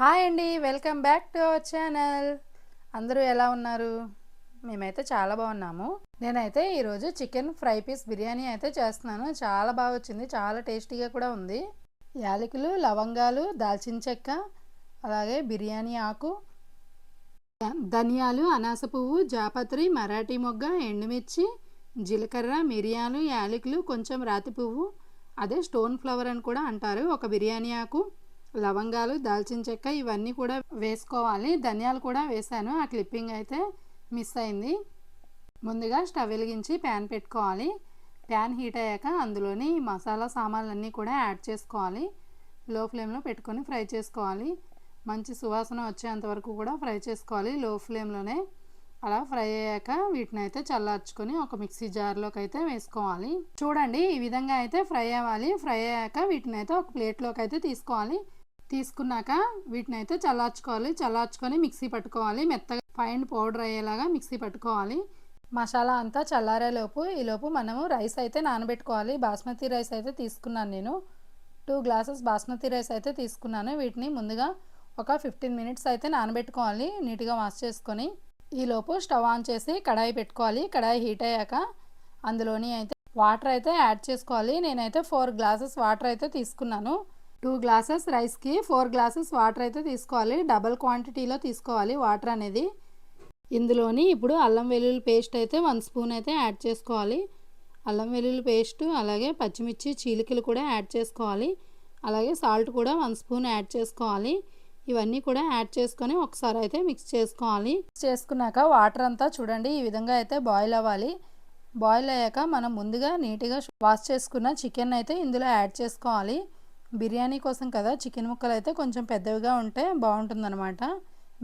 Hi అండి welcome back to our channel. అందరూ ఎలా ఉన్నారు? మేమైతే చాలా బాగున్నాము. నేనైతే ఈరోజు చికెన్ ఫ్రై పీస్ బిర్యానీ అయితే చేస్తున్నాను. చాలా బాగా వచ్చింది చాలా టేస్టీగా కూడా ఉంది. యాలకులు లవంగాలు దాల్చిన చెక్క అలాగే బిర్యానీ ఆకు ధనియాలు అనాస పువ్వు జాపత్రి మరాఠీ మొగ్గ ఎండుమిర్చి జీలకర్ర మిరియాలు యాలకులు కొంచెం రాతి పువ్వు అదే స్టోన్ ఫ్లవర్ అని కూడా అంటారు. ఒక బిర్యానీ ఆకు లవంగాలు దాల్చిన చెక్క ఇవన్నీ కూడా వేసుకోవాలి. ధనియాలు కూడా వేసాను. ఆ క్లిప్పింగ్ అయితే మిస్ అయింది. ముందుగా స్టవ్ వెలిగించి ప్యాన్ పెట్టుకోవాలి. ప్యాన్ హీట్ అయ్యాక అందులోని మసాలా సామాన్లన్నీ కూడా యాడ్ చేసుకోవాలి. లో ఫ్లేమ్లో పెట్టుకొని ఫ్రై చేసుకోవాలి. మంచి సువాసన వచ్చేంత వరకు కూడా ఫ్రై చేసుకోవాలి. లో ఫ్లేమ్లోనే అలా ఫ్రై అయ్యాక వీటిని అయితే చల్లార్చుకొని ఒక మిక్సీ జార్లోకి అయితే వేసుకోవాలి. చూడండి ఈ విధంగా అయితే ఫ్రై అవ్వాలి. ఫ్రై అయ్యాక వీటిని అయితే ఒక ప్లేట్లోకి అయితే తీసుకోవాలి. తీసుకున్నాక వీటిని అయితే చల్లార్చుకోవాలి. చల్లార్చుకొని మిక్సీ పట్టుకోవాలి. మెత్తగా ఫైన్ పౌడర్ అయ్యేలాగా మిక్సీ పట్టుకోవాలి. మసాలా అంతా చల్లారేలోపు ఈలోపు మనము రైస్ అయితే నానబెట్టుకోవాలి. బాస్మతి రైస్ అయితే తీసుకున్నాను నేను. టూ గ్లాసెస్ బాస్మతి రైస్ అయితే తీసుకున్నాను. వీటిని ముందుగా ఒక ఫిఫ్టీన్ మినిట్స్ అయితే నానబెట్టుకోవాలి నీట్గా వాష్ చేసుకొని. ఈలోపు స్టవ్ ఆన్ చేసి కడాయి పెట్టుకోవాలి. కడాయి హీట్ అయ్యాక అందులోని అయితే వాటర్ అయితే యాడ్ చేసుకోవాలి. నేనైతే ఫోర్ గ్లాసెస్ వాటర్ అయితే తీసుకున్నాను. టూ గ్లాసెస్ రైస్కి ఫోర్ గ్లాసెస్ వాటర్ అయితే తీసుకోవాలి. డబల్ క్వాంటిటీలో తీసుకోవాలి వాటర్ అనేది. ఇందులోని ఇప్పుడు అల్లం వెల్లుల్లి పేస్ట్ అయితే వన్ స్పూన్ అయితే యాడ్ చేసుకోవాలి. అల్లం వెల్లుల్లి పేస్ట్ అలాగే పచ్చిమిర్చి చీలికలు కూడా యాడ్ చేసుకోవాలి. అలాగే సాల్ట్ కూడా వన్ స్పూన్ యాడ్ చేసుకోవాలి. ఇవన్నీ కూడా యాడ్ చేసుకొని ఒకసారి అయితే మిక్స్ చేసుకోవాలి. మిక్స్ చేసుకున్నాక వాటర్ అంతా చూడండి ఈ విధంగా అయితే బాయిల్ అవ్వాలి. బాయిల్ అయ్యాక మనం ముందుగా నీట్గా వాష్ చేసుకున్న చికెన్ అయితే ఇందులో యాడ్ చేసుకోవాలి. బిర్యానీ కోసం కదా చికెన్ ముక్కలు అయితే కొంచెం పెద్దవిగా ఉంటే బాగుంటుందన్నమాట.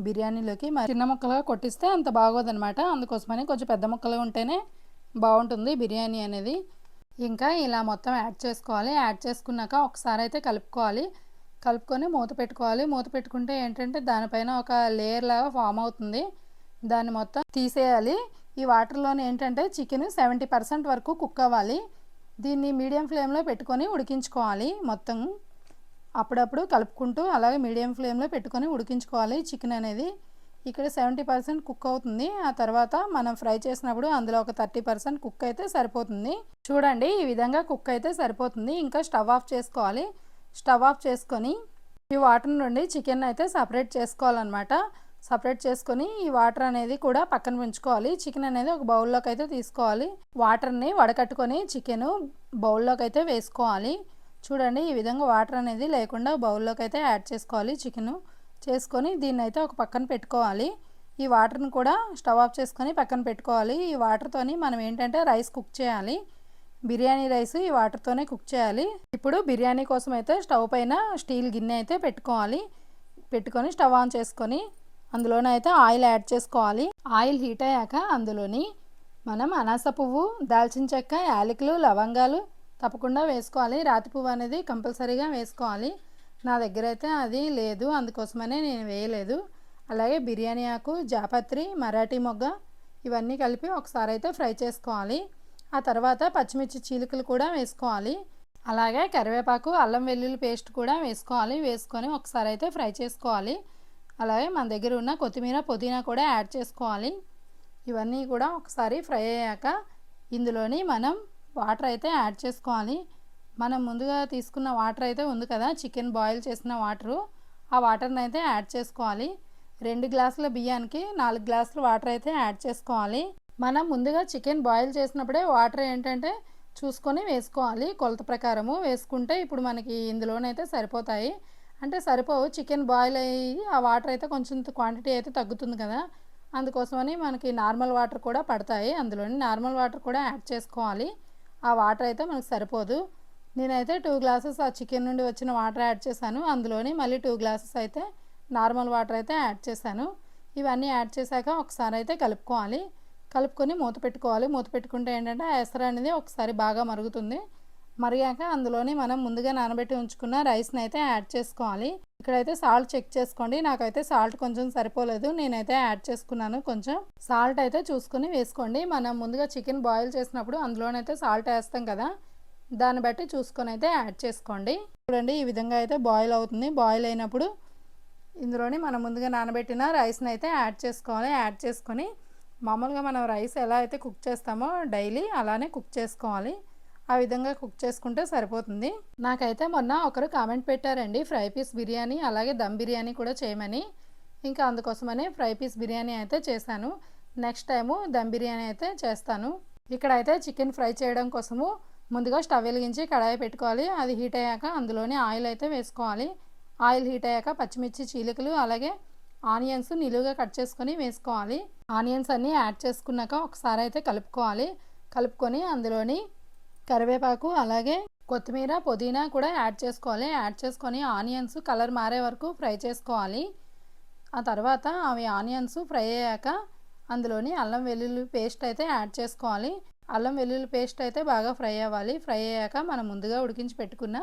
బిర్యానీలోకి మరి చిన్న ముక్కలుగా కొట్టిస్తే అంత బాగోదన్నమాట. అందుకోసమని కొంచెం పెద్ద ముక్కలు ఉంటేనే బాగుంటుంది బిర్యానీ అనేది. ఇంకా ఇలా మొత్తం యాడ్ చేసుకోవాలి. యాడ్ చేసుకున్నాక ఒకసారి అయితే కలుపుకోవాలి. కలుపుకొని మూత పెట్టుకోవాలి. మూత పెట్టుకుంటే ఏంటంటే దానిపైన ఒక లేయర్ లాగా ఫామ్ అవుతుంది. దాన్ని మొత్తం తీసేయాలి. ఈ వాటర్లోనే ఏంటంటే చికెన్ సెవెంటీ పర్సెంట్ వరకు కుక్ అవ్వాలి. దీన్ని మీడియం ఫ్లేమ్లో పెట్టుకొని ఉడికించుకోవాలి మొత్తం. అప్పుడప్పుడు కలుపుకుంటూ అలాగే మీడియం ఫ్లేమ్లో పెట్టుకొని ఉడికించుకోవాలి. చికెన్ అనేది ఇక్కడ సెవెంటీ పర్సెంట్ కుక్ అవుతుంది. ఆ తర్వాత మనం ఫ్రై చేసినప్పుడు అందులో ఒక థర్టీ పర్సెంట్ కుక్ అయితే సరిపోతుంది. చూడండి ఈ విధంగా కుక్ అయితే సరిపోతుంది. ఇంకా స్టవ్ ఆఫ్ చేసుకోవాలి. స్టవ్ ఆఫ్ చేసుకొని ఈ వాటర్ నుండి చికెన్ అయితే సపరేట్ చేసుకోవాలన్నమాట. సపరేట్ చేసుకొని ఈ వాటర్ అనేది కూడా పక్కన పెంచుకోవాలి. చికెన్ అనేది ఒక బౌల్లోకి అయితే తీసుకోవాలి. వాటర్ని వడకట్టుకొని చికెన్ బౌల్లోకి అయితే వేసుకోవాలి. చూడండి ఈ విధంగా వాటర్ అనేది లేకుండా బౌల్లోకి అయితే యాడ్ చేసుకోవాలి చికెన్. చేసుకొని దీన్ని అయితే ఒక పక్కన పెట్టుకోవాలి. ఈ వాటర్ని కూడా స్టవ్ ఆఫ్ చేసుకొని పక్కన పెట్టుకోవాలి. ఈ వాటర్తోని మనం ఏంటంటే రైస్ కుక్ చేయాలి. బిర్యానీ రైస్ ఈ వాటర్తోనే కుక్ చేయాలి. ఇప్పుడు బిర్యానీ కోసం అయితే స్టవ్ పైన స్టీల్ గిన్నె అయితే పెట్టుకోవాలి. పెట్టుకొని స్టవ్ ఆన్ చేసుకొని అందులోనైతే ఆయిల్ యాడ్ చేసుకోవాలి. ఆయిల్ హీట్ అయ్యాక అందులోని మనం అనాస పువ్వు దాల్చిన చెక్క యాలకులు లవంగాలు తప్పకుండా వేసుకోవాలి. రాతి పువ్వు అనేది కంపల్సరీగా వేసుకోవాలి. నా దగ్గర అయితే అది లేదు. అందుకోసమనే నేను వేయలేదు. అలాగే బిర్యానీ ఆకు జాపత్రి మరాఠీ మొగ్గ ఇవన్నీ కలిపి ఒకసారి అయితే ఫ్రై చేసుకోవాలి. ఆ తర్వాత పచ్చిమిర్చి చీలికలు కూడా వేసుకోవాలి. అలాగే కరివేపాకు అల్లం వెల్లుల్లి పేస్ట్ కూడా వేసుకోవాలి. వేసుకొని ఒకసారి అయితే ఫ్రై చేసుకోవాలి. అలాగే మన దగ్గర ఉన్న కొత్తిమీర పుదీనా కూడా యాడ్ చేసుకోవాలి. ఇవన్నీ కూడా ఒకసారి ఫ్రై అయ్యాక ఇందులోని మనం వాటర్ అయితే యాడ్ చేసుకోవాలి. మనం ముందుగా తీసుకున్న వాటర్ అయితే ఉంది కదా చికెన్ బాయిల్ చేసిన వాటరు. ఆ వాటర్ని అయితే యాడ్ చేసుకోవాలి. రెండు గ్లాసుల బియ్యానికి నాలుగు గ్లాసుల వాటర్ అయితే యాడ్ చేసుకోవాలి. మనం ముందుగా చికెన్ బాయిల్ చేసినప్పుడే వాటర్ ఏంటంటే చూసుకొని వేసుకోవాలి. కొలత ప్రకారము వేసుకుంటే ఇప్పుడు మనకి ఇందులోనైతే సరిపోతాయి. అంటే సరిపోవు. చికెన్ బాయిల్ అయ్యి ఆ వాటర్ అయితే కొంచెం క్వాంటిటీ అయితే తగ్గుతుంది కదా. అందుకోసమని మనకి నార్మల్ వాటర్ కూడా పడతాయి అందులోని. నార్మల్ వాటర్ కూడా యాడ్ చేసుకోవాలి. ఆ వాటర్ అయితే మనకు సరిపోదు. నేనైతే టూ గ్లాసెస్ ఆ చికెన్ నుండి వచ్చిన వాటర్ యాడ్ చేశాను. అందులోని మళ్ళీ టూ గ్లాసెస్ అయితే నార్మల్ వాటర్ అయితే యాడ్ చేశాను. ఇవన్నీ యాడ్ చేశాక ఒకసారి అయితే కలుపుకోవాలి. కలుపుకొని మూత పెట్టుకోవాలి. మూత పెట్టుకుంటే ఏంటంటే ఆ ఎసరు అనేది ఒకసారి బాగా మరుగుతుంది. మరిగాక అందులోనే మనం ముందుగా నానబెట్టి ఉంచుకున్న రైస్ని అయితే యాడ్ చేసుకోవాలి. ఇక్కడైతే సాల్ట్ చెక్ చేసుకోండి. నాకైతే సాల్ట్ కొంచెం సరిపోలేదు. నేనైతే యాడ్ చేసుకున్నాను కొంచెం. సాల్ట్ అయితే చూసుకొని వేసుకోండి. మనం ముందుగా చికెన్ బాయిల్ చేసినప్పుడు అందులోనైతే సాల్ట్ వేస్తాం కదా. దాన్ని బట్టి చూసుకొని అయితే యాడ్ చేసుకోండి. చూడండి ఈ విధంగా అయితే బాయిల్ అవుతుంది. బాయిల్ అయినప్పుడు ఇందులోని మనం ముందుగా నానబెట్టిన రైస్ని అయితే యాడ్ చేసుకోవాలి. యాడ్ చేసుకొని మామూలుగా మనం రైస్ ఎలా అయితే కుక్ చేస్తామో డైలీ అలానే కుక్ చేసుకోవాలి. ఆ విధంగా కుక్ చేసుకుంటే సరిపోతుంది. నాకైతే మొన్న ఒకరు కామెంట్ పెట్టారండి ఫ్రై పీస్ బిర్యానీ అలాగే దమ్ బిర్యానీ కూడా చేయమని. ఇంకా అందుకోసమనే ఫ్రై పీస్ బిర్యానీ అయితే చేశాను. నెక్స్ట్ టైము దమ్ బిర్యానీ అయితే చేస్తాను. ఇక్కడైతే చికెన్ ఫ్రై చేయడం కోసము ముందుగా స్టవ్ వెలిగించి కడాయి పెట్టుకోవాలి. అది హీట్ అయ్యాక అందులోనే ఆయిల్ అయితే వేసుకోవాలి. ఆయిల్ హీట్ అయ్యాక పచ్చిమిర్చి చీలికలు అలాగే ఆనియన్స్ నిలువుగా కట్ చేసుకొని వేసుకోవాలి. ఆనియన్స్ అన్నీ యాడ్ చేసుకున్నాక ఒకసారి అయితే కలుపుకోవాలి. కలుపుకొని అందులోని కరివేపాకు అలాగే కొత్తిమీర పుదీనా కూడా యాడ్ చేసుకోవాలి. యాడ్ చేసుకొని ఆనియన్స్ కలర్ మారే వరకు ఫ్రై చేసుకోవాలి. ఆ తర్వాత అవి ఆనియన్స్ ఫ్రై అయ్యాక అందులోని అల్లం వెల్లుల్లి పేస్ట్ అయితే యాడ్ చేసుకోవాలి. అల్లం వెల్లుల్లి పేస్ట్ అయితే బాగా ఫ్రై అవ్వాలి. ఫ్రై అయ్యాక మనం ముందుగా ఉడికించి పెట్టుకున్న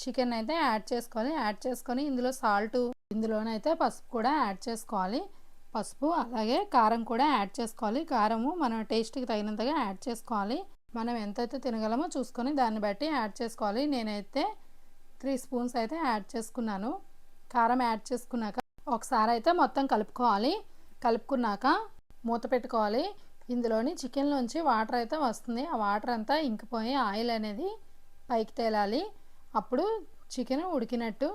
చికెన్ అయితే యాడ్ చేసుకోవాలి. యాడ్ చేసుకొని ఇందులో సాల్ట్ ఇందులోనైతే పసుపు కూడా యాడ్ చేసుకోవాలి. పసుపు అలాగే కారం కూడా యాడ్ చేసుకోవాలి. కారము మన టేస్ట్కి తగినంతగా యాడ్ చేసుకోవాలి. మనం ఎంతైతే తినగలమో చూసుకొని దాన్ని బట్టి యాడ్ చేసుకోవాలి. నేనైతే త్రీ స్పూన్స్ అయితే యాడ్ చేసుకున్నాను. కారం యాడ్ చేసుకున్నాక ఒకసారి అయితే మొత్తం కలుపుకోవాలి. కలుపుకున్నాక మూత పెట్టుకోవాలి. ఇందులోని చికెన్లోంచి వాటర్ అయితే వస్తుంది. ఆ వాటర్ అంతా ఇంకిపోయి ఆయిల్ అనేది పైకి తేలాలి. అప్పుడు చికెన్ ఉడికినట్టు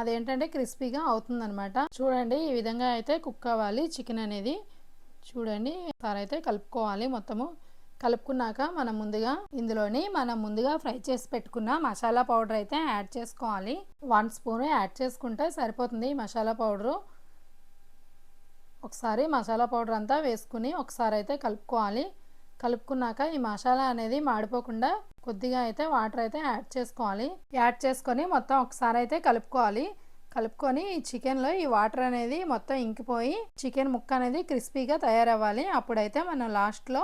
అదేంటంటే క్రిస్పీగా అవుతుందనమాట చూడండి ఈ విధంగా అయితే కుక్ అవ్వాలి చికెన్ అనేది. చూడండి ఒకసారి అయితే కలుపుకోవాలి మొత్తము. కలుపుకున్నాక మనం ముందుగా ఇందులోని మనం ముందుగా ఫ్రై చేసి పెట్టుకున్న మసాలా పౌడర్ అయితే యాడ్ చేసుకోవాలి. వన్ స్పూన్ యాడ్ చేసుకుంటే సరిపోతుంది ఈ మసాలా పౌడరు. ఒకసారి మసాలా పౌడర్ అంతా వేసుకుని ఒకసారి అయితే కలుపుకోవాలి. కలుపుకున్నాక ఈ మసాలా అనేది మాడిపోకుండా కొద్దిగా అయితే వాటర్ అయితే యాడ్ చేసుకోవాలి. యాడ్ చేసుకొని మొత్తం ఒకసారి అయితే కలుపుకోవాలి. కలుపుకొని ఈ చికెన్లో ఈ వాటర్ అనేది మొత్తం ఇంకిపోయి చికెన్ ముక్క అనేది క్రిస్పీగా తయారవ్వాలి. అప్పుడైతే మనం లాస్ట్లో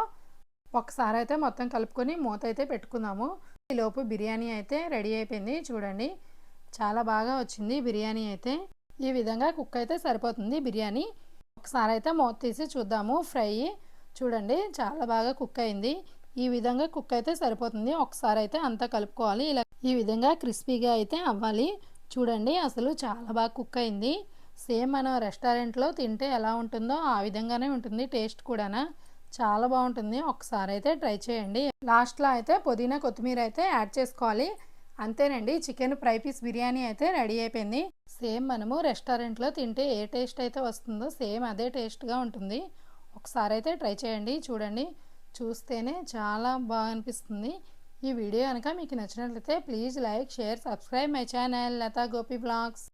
ఒకసారి అయితే మొత్తం కలుపుకొని మూత అయితే పెట్టుకుందాము ఈలోపు బిర్యానీ అయితే రెడీ అయిపోయింది. చూడండి చాలా బాగా వచ్చింది బిర్యానీ అయితే. ఈ విధంగా కుక్ అయితే సరిపోతుంది బిర్యానీ. ఒకసారి అయితే మూత తీసి చూద్దాము ఫ్రై. చూడండి చాలా బాగా కుక్ అయింది. ఈ విధంగా కుక్ అయితే సరిపోతుంది. ఒకసారి అయితే అంతా కలుపుకోవాలి. ఇలా ఈ విధంగా క్రిస్పీగా అయితే అవ్వాలి. చూడండి అసలు చాలా బాగా కుక్ అయింది. సేమ్ మనం రెస్టారెంట్లో తింటే ఎలా ఉంటుందో ఆ విధంగానే ఉంటుంది టేస్ట్ కూడా చాలా బాగుంటుంది. ఒకసారి అయితే ట్రై చేయండి. లాస్ట్లో అయితే పుదీనా కొత్తిమీర అయితే యాడ్ చేసుకోవాలి. అంతేనండి. చికెన్ ఫ్రై పీస్ బిర్యానీ అయితే రెడీ అయిపోయింది. సేమ్ మనము రెస్టారెంట్లో తింటే ఏ టేస్ట్ అయితే వస్తుందో సేమ్ అదే టేస్ట్గా ఉంటుంది. ఒకసారి అయితే ట్రై చేయండి. చూడండి. చూస్తేనే చాలా బాగా అనిపిస్తుంది. ఈ వీడియో కనుక మీకు నచ్చినట్లయితే please like share subscribe my channel. Latha Gopi blogs.